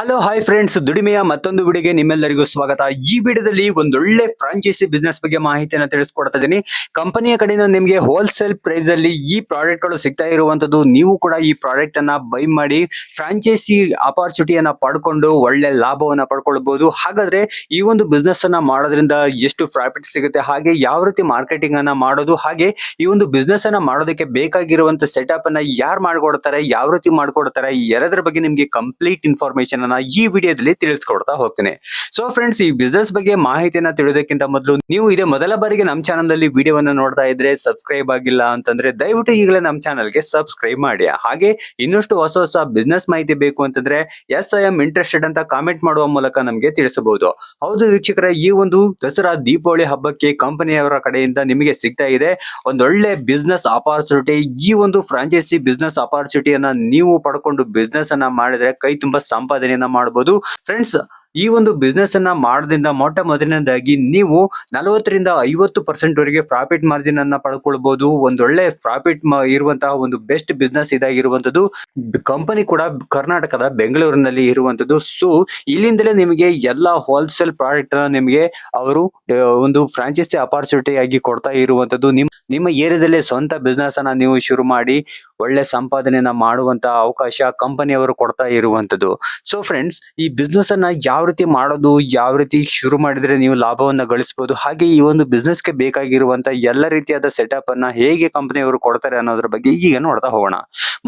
Hello hi friends ದುಡಿಮೆಯ ಮತ್ತೊಂದು ವಿಡಿಯೋಗೆ ನಿಮ್ಮೆಲ್ಲರಿಗೂ ಸ್ವಾಗತ. ಈ ವಿಡಿಯೋದಲ್ಲಿ ಒಂದೊಳ್ಳೆ ಫ್ರಾಂಚೈಸಿ ಬಿಸ್ನೆಸ್ ಬಗ್ಗೆ ಮಾಹಿತಿಯನ್ನು ತಿಳಿಸ್ಕೊಡ್ತಾ ಇದ್ದೀನಿ. ಕಂಪನಿಯ ಕಡೆಯಿಂದ ನಿಮಗೆ ಹೋಲ್ಸೇಲ್ ಪ್ರೈಸ್ ಅಲ್ಲಿ ಈ ಪ್ರಾಡಕ್ಟ್ಗಳು ಸಿಗ್ತಾ ಇರುವಂತದ್ದು, ನೀವು ಕೂಡ ಈ ಪ್ರಾಡಕ್ಟ್ ಅನ್ನ ಬೈ ಮಾಡಿ ಫ್ರಾಂಚೈಸಿ ಅಪಾರ್ಚುನಿಟಿಯನ್ನ ಪಡ್ಕೊಂಡು ಒಳ್ಳೆ ಲಾಭವನ್ನ ಪಡ್ಕೊಳ್ಬಹುದು ಹಾಗಾದ್ರೆ ಈ ಒಂದು ಬಿಸ್ನೆಸ್ ಅನ್ನ ಮಾಡೋದ್ರಿಂದ ಎಷ್ಟು ಪ್ರಾಫಿಟ್ ಸಿಗುತ್ತೆ, ಹಾಗೆ ಯಾವ ರೀತಿ ಮಾರ್ಕೆಟಿಂಗ್ ಅನ್ನ ಮಾಡೋದು, ಹಾಗೆ ಈ ಒಂದು ಬಿಸ್ನೆಸ್ ಅನ್ನ ಮಾಡೋದಕ್ಕೆ ಬೇಕಾಗಿರುವಂತ ಸೆಟಪ್ ಅನ್ನ ಯಾರು ಮಾಡ್ಕೊಡ್ತಾರೆ, ಯಾವ ರೀತಿ ಮಾಡ್ಕೊಡ್ತಾರೆ, ಎರಡರ ಬಗ್ಗೆ ನಿಮ್ಗೆ ಕಂಪ್ಲೀಟ್ ಇನ್ಫಾರ್ಮೇಶನ್ ಅನ್ನ ಈ ವಿಡಿಯೋದಲ್ಲಿ ತಿಳಿಸ್ಕೊಡ್ತಾ ಹೋಗ್ತೇನೆ. ಸೊ ಫ್ರೆಂಡ್ಸ್ ಈ ಬಿಸ್ನೆಸ್ ಬಗ್ಗೆ ಮಾಹಿತಿಯನ್ನ ತಿಳಿಯೋದಕ್ಕಿಂತ ಮೊದಲು ನೀವು ಇದೇ ಮೊದಲ ಬಾರಿಗೆ ನಮ್ಮ ಚಾನಲ್ ಅಲ್ಲಿ ವಿಡಿಯೋವನ್ನ ನೋಡ್ತಾ ಇದ್ರೆ ಸಬ್ಸ್ಕ್ರೈಬ್ ಆಗಿಲ್ಲ ಅಂತಂದ್ರೆ ದಯವಿಟ್ಟು ಈಗಲೇ ನಮ್ಮ ಚಾನಲ್ಗೆ ಸಬ್ಸ್ಕ್ರೈಬ್ ಮಾಡಿ. ಹಾಗೆ ಇನ್ನಷ್ಟು ಹೊಸ ಹೊಸ ಬಿಸ್ನೆಸ್ ಮಾಹಿತಿ ಬೇಕು ಅಂತಂದ್ರೆ ಎಸ್ ಐ ಎಂ ಇಂಟ್ರೆಸ್ಟೆಡ್ ಅಂತ ಕಾಮೆಂಟ್ ಮಾಡುವ ಮೂಲಕ ನಮಗೆ ತಿಳಿಸಬಹುದು. ಹೌದು ವೀಕ್ಷಕರ, ಈ ಒಂದು ದಸರಾ ದೀಪಾವಳಿ ಹಬ್ಬಕ್ಕೆ ಕಂಪನಿಯವರ ಕಡೆಯಿಂದ ನಿಮಗೆ ಸಿಗ್ತಾ ಇದೆ. ಒಂದೊಳ್ಳೆ ಬಿಸ್ನೆಸ್ ಅಪಾರ್ಚುನಿಟಿ ಈ ಒಂದು ಫ್ರಾಂಚೈಸಿ ಬಿಸ್ನೆಸ್ ಅಪಾರ್ಚುನಿಟಿಯನ್ನ ನೀವು ಪಡ್ಕೊಂಡು ಬಿಸ್ನೆಸ್ ಅನ್ನ ಮಾಡಿದ್ರೆ ಕೈ ತುಂಬಾ ಸಂಪಾದನೆಯನ್ನ ಮಾಡಬಹುದು ಫ್ರೆಂಡ್ಸ್ ಈ ಒಂದು ಬಿಸ್ನೆಸ್ ಅನ್ನ ಮಾಡೋದ್ರಿಂದ ಮೊಟ್ಟ ಮೊದಲನೇದಾಗಿ ನೀವು ನಲವತ್ತರಿಂದ ಐವತ್ತು ಪರ್ಸೆಂಟ್ ವರೆಗೆ ಪ್ರಾಫಿಟ್ ಮಾರ್ಜಿನ್ ಅನ್ನ ಪಡ್ಕೊಳ್ಬಹುದು ಒಂದೊಳ್ಳೆ ಪ್ರಾಫಿಟ್ ಇರುವಂತಹ ಒಂದು ಬೆಸ್ಟ್ ಬಿಸ್ನೆಸ್ ಇದಾಗಿರುವಂತದ್ದು ಕಂಪನಿ ಕೂಡ ಕರ್ನಾಟಕದ ಬೆಂಗಳೂರಿನಲ್ಲಿ ಇರುವಂತದ್ದು ಸೊ ಇಲ್ಲಿಂದಲೇ ನಿಮಗೆ ಎಲ್ಲಾ ಹೋಲ್ಸೇಲ್ ಪ್ರಾಡಕ್ಟ್ ಅನ್ನ ನಿಮಗೆ ಅವರು ಒಂದು ಫ್ರಾಂಚೈಸಿ ಅಪಾರ್ಚುನಿಟಿ ಆಗಿ ಕೊಡ್ತಾ ಇರುವಂತದ್ದು ನಿಮ್ ನಿಮ್ಮ ಏರಿಯಾದಲ್ಲಿ ಸ್ವಂತ ಬಿಸ್ನೆಸ್ ಅನ್ನ ನೀವು ಶುರು ಮಾಡಿ ಒಳ್ಳೆ ಸಂಪಾದನೆಯನ್ನ ಮಾಡುವಂತ ಅವಕಾಶ ಕಂಪನಿಯವರು ಕೊಡ್ತಾ ಇರುವಂತದ್ದು. ಸೊ ಫ್ರೆಂಡ್ಸ್ ಈ ಬಿಸ್ನೆಸ್ ಅನ್ನ ಯಾವ ರೀತಿ ಮಾಡೋದು, ಯಾವ ರೀತಿ ಶುರು ಮಾಡಿದ್ರೆ ನೀವು ಲಾಭವನ್ನ ಗಳಿಸಬಹುದು ಹಾಗೆ ಈ ಒಂದು ಬಿಸ್ನೆಸ್ಗೆ ಬೇಕಾಗಿರುವಂತ ಎಲ್ಲ ರೀತಿಯಾದ ಸೆಟಪ್ ಅನ್ನ ಹೇಗೆ ಕಂಪನಿಯವರು ಕೊಡ್ತಾರೆ ಅನ್ನೋದ್ರ ಬಗ್ಗೆ ಈಗ ನೋಡ್ತಾ ಹೋಗೋಣ.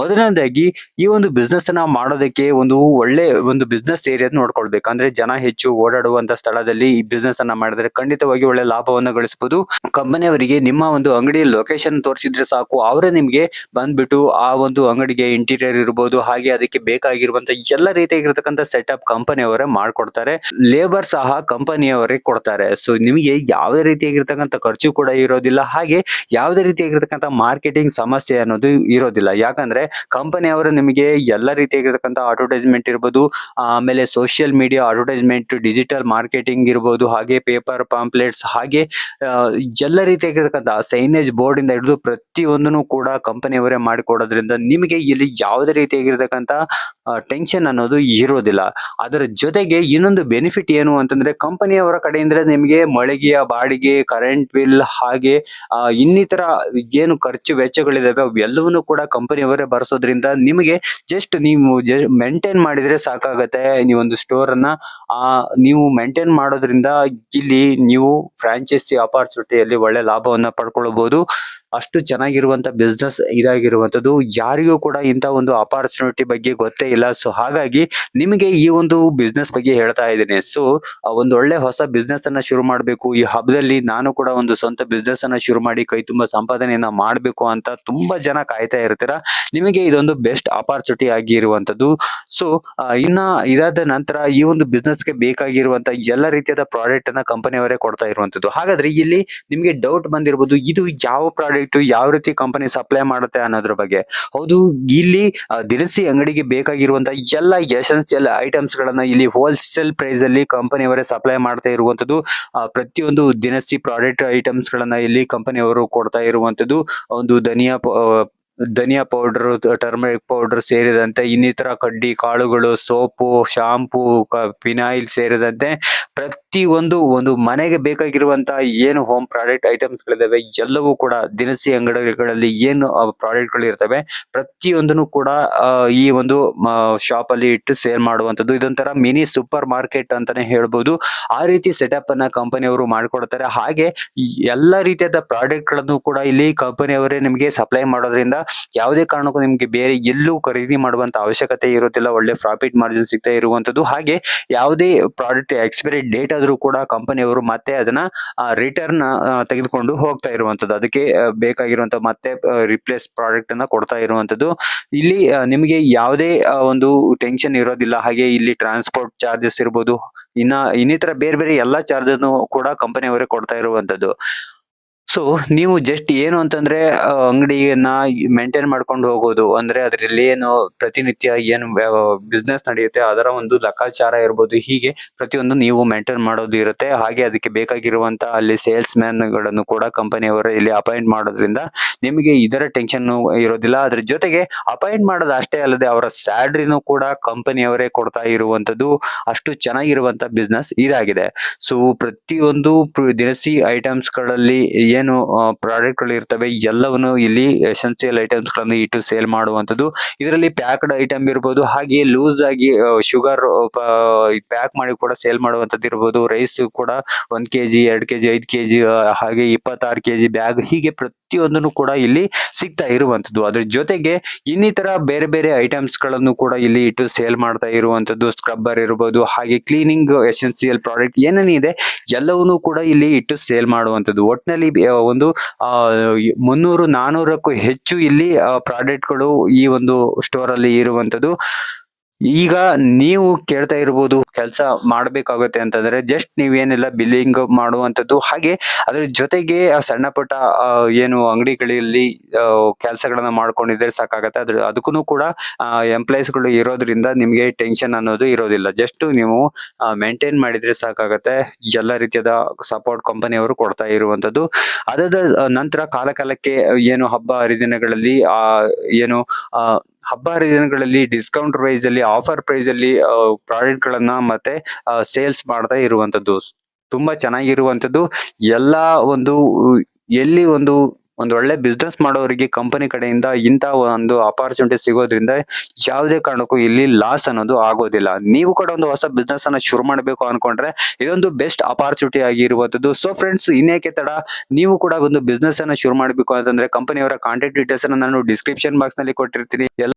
ಮೊದಲನೇದಾಗಿ ಈ ಒಂದು ಬಿಸ್ನೆಸ್ ಅನ್ನ ಮಾಡೋದಕ್ಕೆ ಒಂದು ಒಳ್ಳೆ ಒಂದು ಬಿಸ್ನೆಸ್ ಏರಿಯಾ ನೋಡ್ಕೊಳ್ಬೇಕು. ಅಂದ್ರೆ ಜನ ಹೆಚ್ಚು ಓಡಾಡುವಂತ ಸ್ಥಳದಲ್ಲಿ ಈ ಬಿಸ್ನೆಸ್ ಅನ್ನ ಮಾಡಿದ್ರೆ ಖಂಡಿತವಾಗಿ ಒಳ್ಳೆ ಲಾಭವನ್ನ ಗಳಿಸಬಹುದು ಕಂಪನಿಯವರಿಗೆ ನಿಮ್ಮ ಒಂದು ಅಂಗಡಿ ಲೊಕೇಶನ್ ತೋರಿಸಿದ್ರೆ ಸಾಕು. ಅವರೇ ನಿಮಗೆ ಬಂದ್ಬಿಟ್ಟು ಆ ಒಂದು ಅಂಗಡಿಗೆ ಇಂಟೀರಿಯರ್ ಇರ್ಬೋದು, ಹಾಗೆ ಅದಕ್ಕೆ ಬೇಕಾಗಿರುವಂತ ಎಲ್ಲ ರೀತಿಯಾಗಿರ್ತಕ್ಕಂಥ ಸೆಟಪ್ ಕಂಪನಿಯವರೇ ಮಾಡ್ಕೊಡ್ತಾರೆ. ಲೇಬರ್ ಸಹ ಕಂಪನಿಯವರೇ ಕೊಡ್ತಾರೆ. ಸೊ ನಿಮಗೆ ಯಾವುದೇ ರೀತಿಯಾಗಿರ್ತಕ್ಕಂಥ ಖರ್ಚು ಕೂಡ ಇರೋದಿಲ್ಲ. ಹಾಗೆ ಯಾವುದೇ ರೀತಿಯಾಗಿರ್ತಕ್ಕಂಥ ಮಾರ್ಕೆಟಿಂಗ್ ಸಮಸ್ಯೆ ಅನ್ನೋದು ಇರೋದಿಲ್ಲ. ಯಾಕಂದ್ರೆ ಕಂಪನಿಯವರು ನಿಮಗೆ ಎಲ್ಲ ರೀತಿಯಾಗಿರ್ತಕ್ಕಂಥ ಅಡ್ವರ್ಟೈಸ್ಮೆಂಟ್ ಇರ್ಬೋದು, ಆಮೇಲೆ social media advertisement digital marketing ಇರ್ಬೋದು, ಹಾಗೆ ಪೇಪರ್ ಪಾಂಪ್ಲೆಟ್ಸ್ ಹಾಗೆ ಎಲ್ಲ ರೀತಿಯಾಗಿರ್ತಕ್ಕಂಥ ಸೈನೇಜ್ ಬೋರ್ಡ್ ಇಂದ ಹಿಡಿದು ಪ್ರತಿಯೊಂದನ್ನು ಕೂಡ ಕಂಪನಿಯವರೇ ಮಾಡಿಕೊಡೋದ್ರಿಂದ ನಿಮಗೆ ಇಲ್ಲಿ ಯಾವುದೇ ರೀತಿಯಾಗಿರ್ತಕ್ಕಂಥ ಟೆನ್ಷನ್ ಅನ್ನೋದು ಇರೋದಿಲ್ಲ. ಅದರ ಜೊತೆಗೆ ಇನ್ನೊಂದು ಬೆನಿಫಿಟ್ ಏನು ಅಂತಂದ್ರೆ ಕಂಪನಿಯವರ ಕಡೆಯಿಂದ ನಿಮಗೆ ಮಳಿಗೆಯ ಬಾಡಿಗೆ ಕರೆಂಟ್ ಬಿಲ್ ಹಾಗೆ ಇನ್ನಿತರ ಏನು ಖರ್ಚು ವೆಚ್ಚಗಳಿದಾವೆ ಅವೆಲ್ಲವನ್ನು ಕೂಡ ಕಂಪನಿಯವರೇ ಬರೆಸೋದ್ರಿಂದ ನಿಮಗೆ ಜಸ್ಟ್ ನೀವು ಮೇಂಟೈನ್ ಮಾಡಿದ್ರೆ ಸಾಕಾಗತ್ತೆ. ನೀವೊಂದು ಸ್ಟೋರ್ ಅನ್ನ ನೀವು ಮೇಂಟೈನ್ ಮಾಡೋದ್ರಿಂದ ಇಲ್ಲಿ ನೀವು ಫ್ರಾಂಚೈಸಿ ಅಪಾರ್ಚುನಿಟಿಯಲ್ಲಿ ಒಳ್ಳೆ ಲಾಭವನ್ನ ಪಡ್ಕೊಳ್ಬಹುದು ഒരു ಅಷ್ಟು ಚೆನ್ನಾಗಿರುವಂತ ಬಿಸ್ನೆಸ್ ಇದಾಗಿರುವಂತದ್ದು ಯಾರಿಗೂ ಕೂಡ ಇಂತ ಒಂದು ಅಪಾರ್ಚುನಿಟಿ ಬಗ್ಗೆ ಗೊತ್ತೇ ಇಲ್ಲ. ಸೊ ಹಾಗಾಗಿ ನಿಮಗೆ ಈ ಒಂದು ಬಿಸ್ನೆಸ್ ಬಗ್ಗೆ ಹೇಳ್ತಾ ಇದ್ದೀನಿ. ಸೊ ಒಂದು ಒಳ್ಳೆ ಹೊಸ ಬಿಸ್ನೆಸ್ ಅನ್ನ ಶುರು ಮಾಡಬೇಕು. ಈ ಹಬ್ಬದಲ್ಲಿ ನಾನು ಕೂಡ ಒಂದು ಸ್ವಂತ ಬಿಸ್ನೆಸ್ ಅನ್ನ ಶುರು ಮಾಡಿ ಕೈ ತುಂಬಾ ಸಂಪಾದನೆಯನ್ನ ಮಾಡಬೇಕು ಅಂತ ತುಂಬಾ ಜನ ಕಾಯ್ತಾ ಇರ್ತೀರಾ? ನಿಮಗೆ ಇದೊಂದು ಬೆಸ್ಟ್ ಅಪಾರ್ಚುನಿಟಿ ಆಗಿರುವಂತದ್ದು ಸೊ ಇನ್ನ ಇದಾದ ನಂತರ ಈ ಒಂದು ಬಿಸ್ನೆಸ್ಗೆ ಬೇಕಾಗಿರುವಂತ ಎಲ್ಲ ರೀತಿಯಾದ ಪ್ರಾಡಕ್ಟ್ ಅನ್ನ ಕಂಪನಿಯವರೇ ಕೊಡ್ತಾ ಇರುವಂತದ್ದು ಹಾಗಾದ್ರೆ ಇಲ್ಲಿ ನಿಮಗೆ ಡೌಟ್ ಬಂದಿರಬಹುದು ಇದು ಯಾವ ಪ್ರಾಡಕ್ಟ್ ಯಾವ ರೀತಿ ಕಂಪನಿ ಸಪ್ಲೈ ಮಾಡುತ್ತೆ ಅನ್ನೋದ್ರ ಬಗ್ಗೆ. ಹೌದು, ಇಲ್ಲಿ ದಿನಸಿ ಅಂಗಡಿಗೆ ಬೇಕಾಗಿರುವಂತಹ ಎಲ್ಲ ಎಸೆನ್ಸಿಯಲ್ ಐಟಮ್ಸ್ ಗಳನ್ನ ಇಲ್ಲಿ ಹೋಲ್ಸೇಲ್ ಪ್ರೈಸ್ ಅಲ್ಲಿ ಕಂಪನಿಯವರೇ ಸಪ್ಲೈ ಮಾಡ್ತಾ ಇರುವಂತದ್ದು ಪ್ರತಿಯೊಂದು ದಿನಸಿ ಪ್ರಾಡಕ್ಟ್ ಐಟಮ್ಸ್ ಗಳನ್ನ ಇಲ್ಲಿ ಕಂಪನಿಯವರು ಕೊಡ್ತಾ ಇರುವಂತದ್ದು, ಒಂದು ಧನಿಯಾ ಧನಿಯಾ ಪೌಡರ್ ಟರ್ಮರಿಕ್ ಪೌಡರ್ ಸೇರಿದಂತೆ ಇನ್ನಿತರ ಕಡ್ಡಿ, ಕಾಳುಗಳು ಸೋಪು ಶಾಂಪೂ ಫಿನಾಯಿಲ್ ಸೇರಿದಂತೆ ಪ್ರತಿ ಒಂದು ಒಂದು ಮನೆಗೆ ಬೇಕಾಗಿರುವಂತಹ ಏನು ಹೋಮ್ ಪ್ರಾಡಕ್ಟ್ ಐಟಮ್ಸ್ ಗಳಿದಾವೆ ಎಲ್ಲವೂ ಕೂಡ ದಿನಸಿ ಅಂಗಡಿಗಳಲ್ಲಿ ಏನು ಪ್ರಾಡಕ್ಟ್ಗಳು ಇರ್ತವೆ. ಪ್ರತಿಯೊಂದನ್ನು ಕೂಡ ಈ ಒಂದು ಶಾಪ್ ಅಲ್ಲಿ ಇಟ್ಟು ಸೇಲ್ ಮಾಡುವಂತದ್ದು ಇದೊಂಥರ ಮಿನಿ ಸೂಪರ್ ಮಾರ್ಕೆಟ್ ಅಂತಾನೆ ಹೇಳ್ಬಹುದು ಆ ರೀತಿ ಸೆಟಪ್ ಅನ್ನ ಕಂಪನಿಯವರು ಮಾಡಿಕೊಡ್ತಾರೆ. ಹಾಗೆ ಎಲ್ಲ ರೀತಿಯಾದ ಪ್ರಾಡಕ್ಟ್ಗಳನ್ನು ಕೂಡ ಇಲ್ಲಿ ಕಂಪನಿಯವರೇ ನಿಮಗೆ ಸಪ್ಲೈ ಮಾಡೋದ್ರಿಂದ ಯಾವುದೇ ಕಾರಣಕ್ಕೂ ನಿಮಗೆ ಬೇರೆ ಎಲ್ಲೂ ಖರೀದಿ ಮಾಡುವಂತ ಅವಶ್ಯಕತೆ ಇರೋದಿಲ್ಲ ಒಳ್ಳೆ ಪ್ರಾಫಿಟ್ ಮಾರ್ಜಿನ್ ಸಿಗ್ತಾ ಇರುವಂತದ್ದು ಹಾಗೆ ಯಾವುದೇ ಪ್ರಾಡಕ್ಟ್ ಎಕ್ಸ್ಪೈರಿ ಡೇಟ್ ಆದ್ರೂ ಕೂಡ ಕಂಪನಿಯವರು ಮತ್ತೆ ಅದನ್ನ ರಿಟರ್ನ್ ತೆಗೆದುಕೊಂಡು ಹೋಗ್ತಾ ಇರುವಂತದ್ದು. ಅದಕ್ಕೆ ಬೇಕಾಗಿರುವಂತ ಮತ್ತೆ ರಿಪ್ಲೇಸ್ ಪ್ರಾಡಕ್ಟ್ ಅನ್ನ ಕೊಡ್ತಾ ಇರುವಂತದ್ದು. ಇಲ್ಲಿ ನಿಮಗೆ ಯಾವುದೇ ಒಂದು ಟೆನ್ಷನ್ ಇರೋದಿಲ್ಲ. ಹಾಗೆ ಇಲ್ಲಿ ಟ್ರಾನ್ಸ್ಪೋರ್ಟ್ ಚಾರ್ಜಸ್ ಇರ್ಬೋದು. ಇನ್ನ, ಇನ್ನಿತರ ಬೇರೆ ಬೇರೆ ಎಲ್ಲಾ ಚಾರ್ಜನ್ನು ಕೂಡ ಕಂಪನಿಯವರೇ ಕೊಡ್ತಾ ಇರುವಂತದ್ದು. ಸೊ ನೀವು ಜಸ್ಟ್ ಏನು ಅಂತಂದ್ರೆ ಅಂಗಡಿಯನ್ನ ಮೇಂಟೈನ್ ಮಾಡ್ಕೊಂಡು ಹೋಗೋದು, ಅಂದ್ರೆ ಅದರಲ್ಲಿ ಏನು ಪ್ರತಿನಿತ್ಯ ಏನು ಬಿಸ್ನೆಸ್ ನಡೆಯುತ್ತೆ, ಅದರ ಒಂದು ಲೆಕ್ಕಾಚಾರ ಇರ್ಬೋದು, ಹೀಗೆ ಪ್ರತಿಯೊಂದು ನೀವು ಮೇಂಟೈನ್ ಮಾಡೋದು ಇರುತ್ತೆ. ಹಾಗೆ ಅದಕ್ಕೆ ಬೇಕಾಗಿರುವಂತ ಅಲ್ಲಿ ಸೇಲ್ಸ್ ಮ್ಯಾನ್ಗಳನ್ನು ಕೂಡ ಕಂಪನಿಯವರು ಇಲ್ಲಿ ಅಪಾಯಿಂಟ್ ಮಾಡೋದ್ರಿಂದ ನಿಮಗೆ ಇದರ ಟೆನ್ಷನ್ ಇರೋದಿಲ್ಲ. ಅದ್ರ ಜೊತೆಗೆ ಅಪಾಯಿಂಟ್ ಮಾಡೋದು ಅಷ್ಟೇ ಅಲ್ಲದೆ ಅವರ ಸ್ಯಾಲ್ರಿನೂ ಕೂಡ ಕಂಪನಿಯವರೇ ಕೊಡ್ತಾ ಇರುವಂತದ್ದು ಅಷ್ಟು ಚೆನ್ನಾಗಿರುವಂತ ಬಿಸ್ನೆಸ್ ಇದಾಗಿದೆ. ಸೊ ಪ್ರತಿಯೊಂದು ದಿನಸಿ ಐಟಮ್ಸ್ಗಳಲ್ಲಿ ಏನು ಪ್ರಾಡಕ್ಟ್ಗಳು ಇರ್ತವೆ ಎಲ್ಲವನ್ನು ಇಲ್ಲಿ ಎಸೆನ್ಸಿಯಲ್ ಐಟಮ್ಸ್ಗಳನ್ನು ಇಟ್ಟು ಸೇಲ್ ಮಾಡುವಂತದ್ದು ಇದರಲ್ಲಿ ಪ್ಯಾಕ್ಡ್ ಐಟಮ್ ಇರ್ಬೋದು ಹಾಗೆ ಲೂಸ್ ಆಗಿ ಶುಗರ್ ಪ್ಯಾಕ್ ಮಾಡಿ ಕೂಡ ಸೇಲ್ ಮಾಡುವಂತದ್ದು ಇರ್ಬೋದು. ರೈಸ್ ಕೂಡ ಒಂದ್ ಕೆಜಿ ಎರಡ್ ಕೆಜಿ ಐದ್ ಕೆಜಿ ಹಾಗೆ ಇಪ್ಪತ್ತಾರು ಕೆಜಿ ಬ್ಯಾಗ್ ಹೀಗೆ ಪ್ರತಿಯೊಂದನ್ನು ಕೂಡ ಇಲ್ಲಿ ಸಿಗ್ತಾ ಇರುವಂತದ್ದು ಅದ್ರ ಜೊತೆಗೆ ಇನ್ನಿತರ ಬೇರೆ ಬೇರೆ ಐಟಮ್ಸ್ಗಳನ್ನು ಕೂಡ ಇಲ್ಲಿ ಇಟ್ಟು ಸೇಲ್ ಮಾಡ್ತಾ ಇರುವಂತದ್ದು ಸ್ಕ್ರಬ್ಬರ್ ಇರ್ಬೋದು ಹಾಗೆ ಕ್ಲೀನಿಂಗ್ ಎಸೆನ್ಸಿಯಲ್ ಪ್ರಾಡಕ್ಟ್ ಏನೇನಿದೆ ಎಲ್ಲವನ್ನೂ ಕೂಡ ಇಲ್ಲಿ ಇಟ್ಟು ಸೇಲ್ ಮಾಡುವಂತದ್ದು ಆ, ಒಂದು ಮುನ್ನೂರು ನಾನೂರಕ್ಕೂ ಹೆಚ್ಚು ಇಲ್ಲಿ ಪ್ರಾಡಕ್ಟ್ಗಳು ಈ ಒಂದು ಸ್ಟೋರ್ ಅಲ್ಲಿ ಇರುವಂತದ್ದು ಈಗ ನೀವು ಕೇಳ್ತಾ ಇರ್ಬೋದು ಕೆಲಸ ಮಾಡಬೇಕಾಗುತ್ತೆ ಅಂತಂದ್ರೆ ಜಸ್ಟ್ ನೀವೇನೆಲ್ಲ ಬಿಲ್ಲಿಂಗ್ ಮಾಡುವಂತದ್ದು ಹಾಗೆ ಅದ್ರ ಜೊತೆಗೆ ಸಣ್ಣ ಪುಟ್ಟ ಏನು ಅಂಗಡಿಗಳಲ್ಲಿ ಕೆಲಸಗಳನ್ನ ಮಾಡ್ಕೊಂಡಿದ್ರೆ ಸಾಕಾಗತ್ತೆ. ಅದ್ರ ಅದಕ್ಕೂ ಕೂಡ ಎಂಪ್ಲಾಯ್ಸ್ಗಳು ಇರೋದ್ರಿಂದ ನಿಮಗೆ ಟೆನ್ಷನ್ ಅನ್ನೋದು ಇರೋದಿಲ್ಲ. ಜಸ್ಟ್ ನೀವು ಮೇಂಟೈನ್ ಮಾಡಿದ್ರೆ ಸಾಕಾಗತ್ತೆ. ಎಲ್ಲ ರೀತಿಯಾದ ಸಪೋರ್ಟ್ ಕಂಪನಿಯವರು ಕೊಡ್ತಾ ಇರುವಂತದ್ದು ಅದಾದ ನಂತರ ಕಾಲಕಾಲಕ್ಕೆ ಏನು ಹಬ್ಬ ಹರಿದಿನಗಳಲ್ಲಿ ಏನು ಹಬ್ಬ ಹರಿದಿನಗಳಲ್ಲಿ ಡಿಸ್ಕೌಂಟ್ ಪ್ರೈಸ್ ಅಲ್ಲಿ ಆಫರ್ ಪ್ರೈಸ್ ಅಲ್ಲಿ ಪ್ರಾಡಕ್ಟ್ ಗಳನ್ನ ಮತ್ತೆ ಸೇಲ್ಸ್ ಮಾಡ್ತಾ ಇರುವಂತದ್ದು ತುಂಬಾ ಚೆನ್ನಾಗಿರುವಂತದ್ದು ಎಲ್ಲಾ ಒಂದು, ಎಲ್ಲಿ ಒಂದು ಒಂದು ಒಳ್ಳೆ ಬಿಸ್ನೆಸ್ ಮಾಡೋರಿಗೆ ಕಂಪನಿ ಕಡೆಯಿಂದ ಇಂಥ ಒಂದು ಅಪಾರ್ಚುನಿಟಿ ಸಿಗೋದ್ರಿಂದ ಯಾವುದೇ ಕಾರಣಕ್ಕೂ ಇಲ್ಲಿ ಲಾಸ್ ಅನ್ನೋದು ಆಗೋದಿಲ್ಲ. ನೀವು ಕೂಡ ಒಂದು ಹೊಸ ಬಿಸ್ನೆಸ್ ಅನ್ನ ಶುರು ಮಾಡಬೇಕು ಅನ್ಕೊಂಡ್ರೆ ಇದೊಂದು ಬೆಸ್ಟ್ ಅಪಾರ್ಚುನಿಟಿ ಆಗಿರುವಂತದ್ದು ಸೊ ಫ್ರೆಂಡ್ಸ್ ಇನ್ನೇಕೆ ತಡ? ನೀವು ಕೂಡ ಒಂದು ಬಿಸ್ನೆಸ್ ಅನ್ನ ಶುರು ಮಾಡಬೇಕು ಅಂತಂದ್ರೆ ಕಂಪನಿಯವರ ಕಾಂಟ್ಯಾಕ್ಟ್ ಡೀಟೇಲ್ಸ್ ಅನ್ನ ನಾನು ಡಿಸ್ಕ್ರಿಪ್ಷನ್ ಬಾಕ್ಸ್ನಲ್ಲಿ ಕೊಟ್ಟಿರ್ತೀನಿ. ಎಲ್ಲ